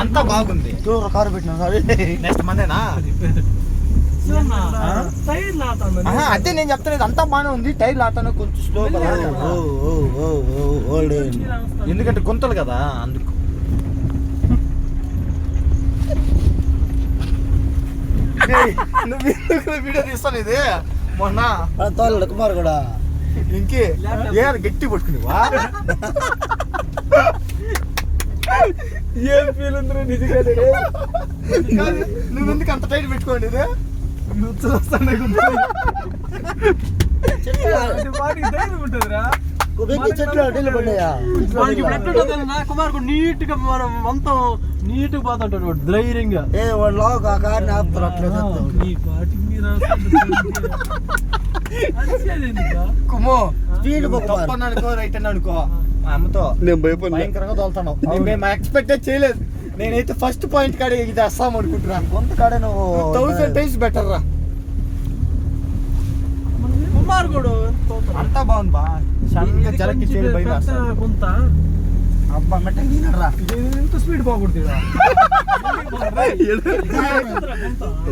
అంతా బాగుంది. కారు పెట్టినా నెక్స్ట్ మందేనా లాతాను అదే నేను చెప్తాను అంతా బాగానే ఉంది. టైర్ లాటాను కొంచెం స్లో కదా ఓ ఓ ఓ ఓ ఓల్డ్ ఎందుకంటే గుంతలు కదా అందుకు. వీడియో తీస్తాను ఇది? మొన్న. తోలడు కుమార్ కూడా. ఇంకే. ఏ గట్టి పట్టుకునివా ఏం ఫీల్ ఉందిరా నిజంగా నువ్వు ఎందుకు అంత టైట్ పెట్టుకోండి ఉంటుందిరా. వెక్కి చెట్లు అడ్డీలు పడ్డాయా? వాడికి నీట్గా మనం మొత్తం నీట్గా పోతుంటాడు వాడు ధైర్యంగా. ఏ వాడు లావు ఆ కార్ని ఆపుతారు అట్లా చేస్తావు. నీ పాటికి మీరు కుమ్మో స్పీడ్ కుమార్ తప్పని అనుకో రైట్ అని అనుకో. మా అమ్మతో నేను భయపడినా భయంకరంగా తోలుతాను మేము ఎక్స్పెక్ట్ చేయలేదు నేనైతే ఫస్ట్ పాయింట్ కాడ ఇది వస్తాం అనుకుంటున్నా కొంత కాడే నువ్వు థౌసండ్ టైమ్స్ బెటర్ రా కుమార్ కూడా అంతా బాగుంది బా సడన్గా జలకి చేరి భయం వేస్తుంది. కొంత అబ్బా మెట్టకి తినరా ఎంత స్పీడ్ పోకూడదు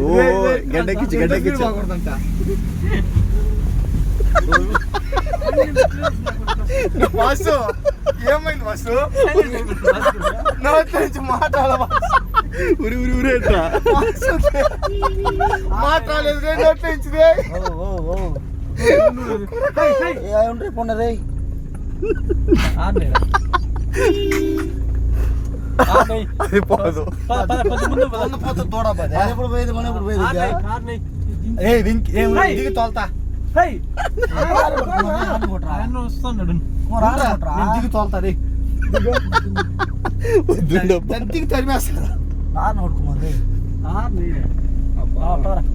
ఓ గడ్డెక్కిచ్చి ఇంత speed గడ్డెక్కిచ్చి పోకూడదంట. ఏమైంది వాసు? నోటి నుంచి మాట్లాడాల ఉరి ఉరి ఉరేట్రా మాట్లాడలేదు రే ఏ ఉండ్రి పొండ రే. అది పోదు. పోతే దూడ పదే. అది ఎప్పుడు పోయేది మన ఎప్పుడు పోయేది ఏ వింక్ ఏం దిగి తోలుతా. వస్తున్నాడు దిగి తోలుతా రే దాన్ని దిగి తరిమేస్తా ఆడ నోడుకుమార్ రే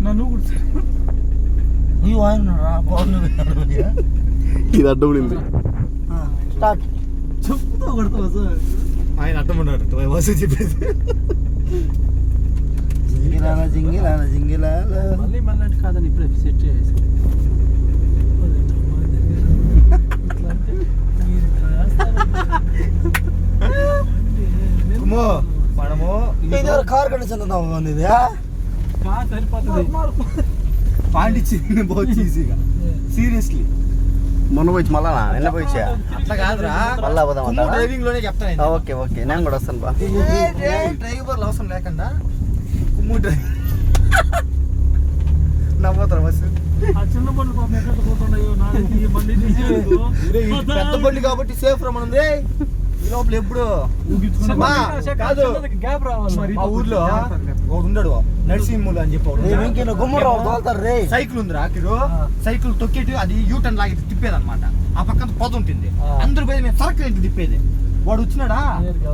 నన్ను నీవు ఆయన రా బాగుంది ఇది అడ్డపడింది స్టార్ట్. చెప్పుతో కొడతావు సార్? ఆయన అర్థం ఉన్నాడు వాసు చెప్పేది? జింగిలాల జింగిలాల జింగిలాల. మళ్ళీ మళ్ళీ కాదని ఇప్పుడే సెట్ చేసి కుమో మనము ఇది కార్ కండిషన్ ఉందా ఉంది ఇది సరిపోతుంది. పాండిచ్చేరి పోవచ్చు ఈజీగా సీరియస్లీ. మొన్న పోయి మళ్ళా నిన్న పోయిచ్చా అట్లా కాదురా. మళ్ళా పోదాం? డ్రైవింగ్లోనే చెప్తాను ఓకే ఓకే. నేను కూడా వస్తాను బా. డ్రైవర్ అవసరం లేకుండా కుమ్ము డ్రైవింగ్. నవ్వుతారు బస్సు? ఆ చిన్న బండ్లు పాపం ఎక్కడ పోతున్నాయో నాలుగు ఈ బండి. పెద్ద బండి కాబట్టి సేఫ్ రా మనం రే ఈ లోపల ఎప్పుడు? మా, కాదు. గ్యాప్ రావాలి మరి. మా ఊర్లో? ఒకడు నరసింహులు అని చెప్పి ఒకడు రే వెంకీ నువ్వు గుమ్మడి రావు తోలుతారు రే సైకిల్ ఉంది రాకిరు సైకిల్ తొక్కేటి అది యూటర్న్ లాగి తిప్పేది అనమాట ఆ పక్కన పొద ఉంటుంది. ఆ. అందరూ పోయి మేము సరకు తిప్పేది? వాడు వచ్చినాడా?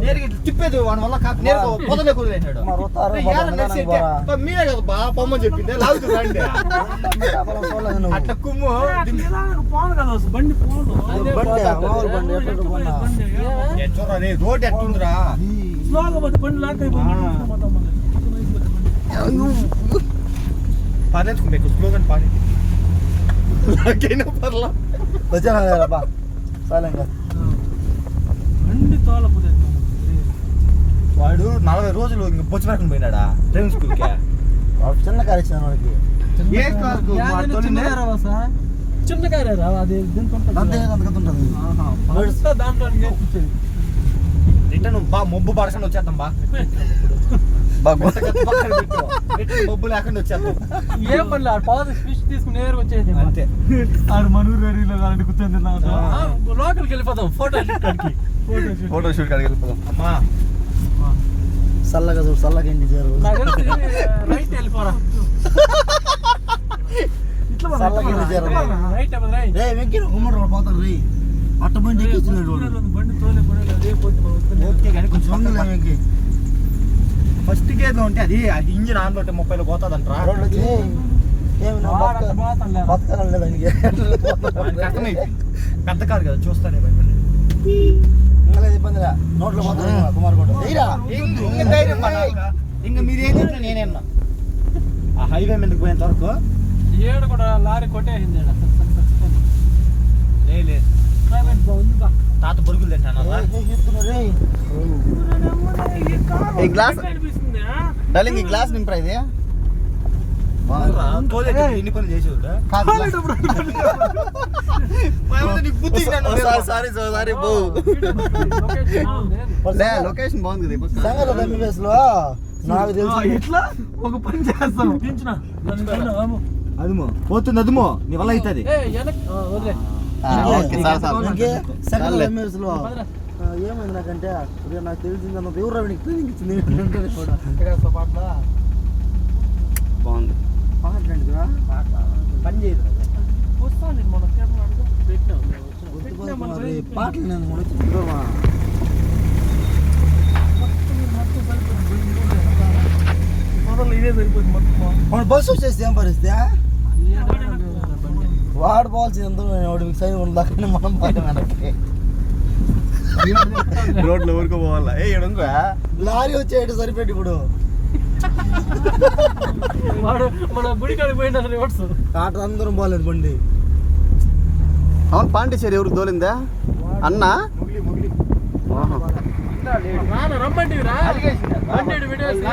నేరుగా. తిప్పేది వాడి వల్ల కాదు నేరుగా పొదలే మరి కదా బా పొమ్మ చెప్పింది. అట్లా కుమ్ము. పోను కదా బండి పోను. బండి, రోడ్ ఎట్లుందిరా స్లోగా బండి లాక్ పర్లేదు మీకు స్లోగన్ పాడి నాకైనా పర్లా. బండి తోలపోతే వాడు నలభై రోజులు ఇంక బొచ్చు పెట్టుకుని పోయినాడా? డ్రైవింగ్ స్కూల్కి? వాడు చిన్న కారు ఇచ్చిన వాడికి. ఏ కారు? చిన్న కారే రా అది దీంతో ఉంటుంది. దాంట్లో నేర్పించేది రిటర్న్ బా మొబ్బు పడకుండా వచ్చేద్దాం బా. మొబ్బు లేకుండా వచ్చేద్దాం. ఏం పని ఆడు పాత స్విచ్ తీసుకుని నేరుగా వచ్చేది. అంతే. ఆడు మనూరు రెడీలో అలాంటి కూర్చొని ఆ. లోకల్కి వెళ్ళిపోతాం ఫోటో షూట్కి ఫోటో షూట్ కాడికి వెళ్ళిపోదాం. అమ్మా. చల్లగా చూడు చల్లగా ఇంటి చేరు రైట్ వెళ్ళిపోరా. చల్లగా ఇట్లా చేరు. రే వెంకీ గుమ్మడి రావు పోతారు రే. అట్ట బండి వద్దని. ఓకే కానీ కొంచెం వెంకీ. ఫస్ట్ గేర్లో ఉంటే అది అది ఇంజిన్ ఆన్లో ఉంటే ముప్పైలో పోతుందంటరా. రోడ్లు వచ్చి పెద్ద కారు కదా చూస్తానే భయపడి ఇంకా లేదు ఇబ్బంది లే. నోట్లో పోతాను కుమార్ ఇంక ధైర్యం పడ. ఇంక మీరు ఏం చెప్పినా నేనేనా ఆ హైవే మీదకి పోయేంత వరకు ఏడు కూడా లారీ కొట్టేసింది ఈడ. లే, లే. ప్రైవేట్ బాగుంది బా. తాత బొరుగులు తింటాను రే ఈ గ్లాస్ డార్లింగ్ ఈ గ్లాస్ నింపరా ఇది? లొకేషన్ బాగుంది నాకు తెలుసు. ఇట్లా ఒక పని చేస్తాం. అదుమో పోతుంది అదుమో. నీ వల్ల అవుతుంది. ఏమైంది నాకంటే? నాకు తెలిసింది అన్న ఎవరు ట్రైనింగ్ ఇచ్చింది ఏంటంటే కూడా బాగుంది మాట్లాడండిరా పని చేయదు వస్తాను నేను మొన్న కెమెరా అడుగు. పెట్టినాం మేము వచ్చినాం. గుర్తుపడుతున్నా పెట్టినాం మన మరి రైతు. పాటలు నేను మొదలు ఇదే మొత్తం బస్సు వచ్చేస్తే ఏం పరిస్థితి. వాడు పోవాల్సింది ఎంత వాడు మనం పోయాం వెనక్కి. రోడ్లో ఊరుకో పోవాలా? ఏ ఎడుందిరా లారీ వచ్చేటి సరిపెట్టి ఇప్పుడు. వాడు మన గుడి కాడికి పోయిన రివర్స్ ఆట అందరం పోలేదు బండి. అవును పాండిచేరి ఎవరికి దోలిందా అన్న ఆహా. రాను రమ్మంటివి రా బండి ఈడ పెట్టేసి,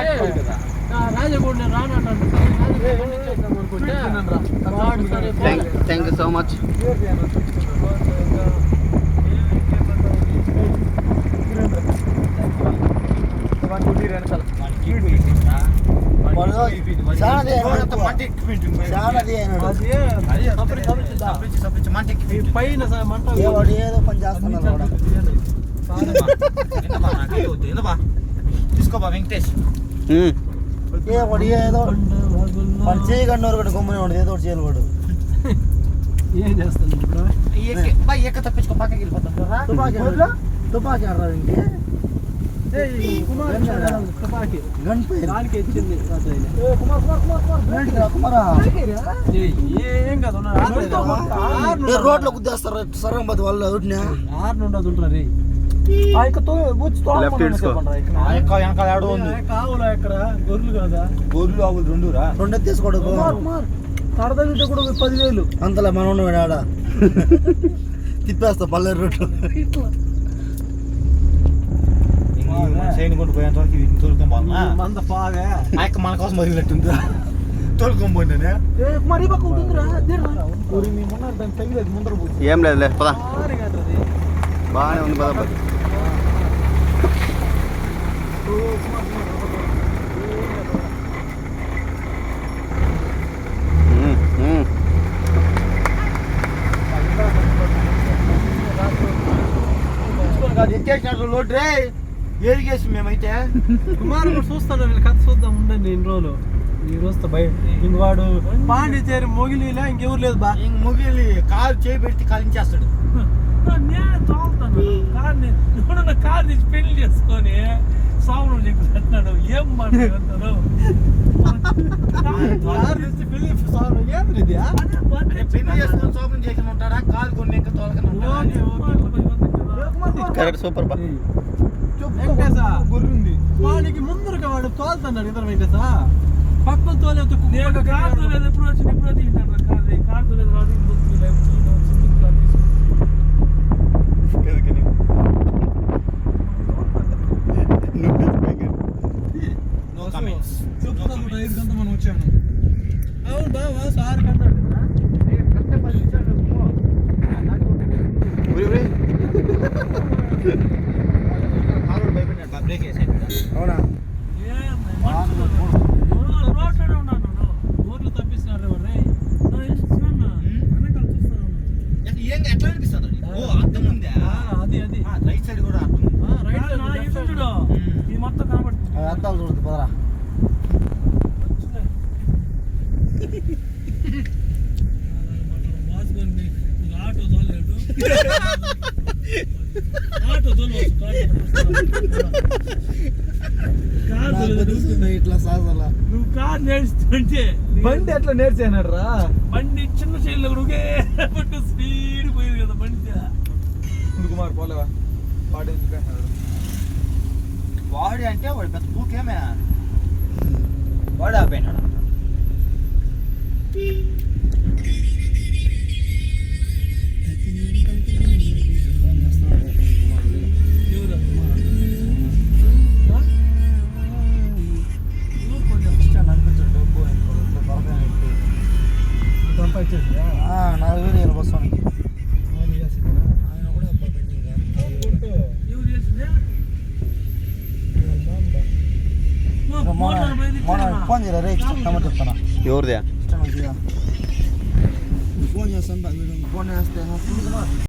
ఆ, రాజగూడ నేను రాను అన్నాడు. సరే, రాజగూడ బండి ఇచ్చేద్దాం అనుకుంటే, వాడు సరే, థ్యాంక్ పోలే. థ్యాంక్ యూ సో మచ్ వాడు పైన మంట ఏదో వాడు. తీసుకోబా వెంకటేష్. ఏ వాడు ఏదో వాడు చేయగండి ఒకటి గమ్మునే వాడు ఏదో ఒకటి చేయాలి వాడు ఏం చేస్తాను ఇప్పుడు ఎక్క తప్పించుకో పక్కకి వెళ్ళిపోతాం తుపాకీ తుపాకీ ఆడరా ఇంకే కుమార్ తుపాకీ. దానికి ఇచ్చింది ఏం కాదు రోడ్లో గుద్దేస్తారు సరం పోతే వాళ్ళు ఒకటినా ఆరు నుండి అది ఉంటారు. వెనకాల ఆడు ఉంది. కావులా ఎక్కడ గొర్రెలు కదా? గొర్రెలు ఆవులు రెండు రా. రెండు తీసుకోడు కడదగితే కూడా పదివేలు. అంతలే మనం ఆడ. తిప్పేస్తా పల్లెరు రోడ్డు. కొట్టు పోయేంత వరకు వీటిని తోలుకొని పోదా మంద పాగా ఆ యొక్క మన కోసం వదిలినట్టుంది తోలుకొని పోయినా మరి పక్క ఉంటుందిరా ఏం లేదులే పదా. బాగానే ఉంది పద ఎక్కేసినట్లు లోటు రే ఏరిగేసి మేమైతే? కుమారు కూడా చూస్తాను వీళ్ళ కథ చూద్దాం ఉండండి ఇన్ని రోజులు. ఈ రోజుతో బయట ఇంక వాడు పాండిచేరి మొగిలిలా ఇంకెవరు లేదు బా. ఇంక ముగిలి కాలు చేయి పెట్టి కలించేస్తాడు. నేను తోలుతాను. కార్ తీసి పెళ్ళి చేసుకొని సాగులు నీకు పెట్టినాడు ఏం మాట్లాడుతాను కారు తెచ్చి పెళ్ళి సాగు ఏంది ఇది, ఆ? పెళ్ళి చేసుకొని శోభనం చేసి ఉంటాడా కొన్ని ఇంకా తోలకని ఓకే, ఓకే. కరెక్ట్ సూపర్ బా. వెంకటేశా, వాడికి ముందరగా వాడు తోలుతున్నాడు ఇద్దరు వెంకటేశా. పక్కన తోలేదు నేను కార్ తోలేదు ఎప్పుడు వచ్చి ఎప్పుడు తింటాను కార్ కార్ తోలేదు రాదు ఇంకొక life single car no comments మనం వచ్చాను అవును బావా సార్ కన్నాడు ఉరి. బ్రేక్ వేసాడు అవునా రోడ్లోనే ఉన్నాను ఊర్లు తప్పిస్తున్నారు వాడు రే వెనకాల చూస్తాను ఏం ఎట్లా అనిపిస్తుంది ఓ అర్థం ఉందా. అది అది రైట్ సైడ్ కూడా అర్థం రైట్ సైడ్, చూడు సైడ్. ఈ మొత్తం కనబడుతుంది. అద్దాలు చూడదు పదరా వాసుకొని ఆటో తోలేడు ఆటో తోలవచ్చు కార్ నాకు తోలేదు తెలుస్తుంది ఇట్లా సాగల నువ్వు కార్ నేర్చుకుంటే బండి ఎట్లా నేర్చాడు రా బండి చిన్న చైల్ కూడా పట్టు స్పీడ్ పోయింది కదా బండి కుమార్ పోలేవా వాడు వాడి అంటే వాడు పెద్ద పూకేమే వచ్చేసి నాకు వేరే ఇలా వస్తాను ఆయన కూడా ఫోన్ చేయరా? రే నెంబర్ చెప్తానా? ఎవరిదే? ఇష్టం ఫోన్ చేస్తాను ఫోన్ చేస్తే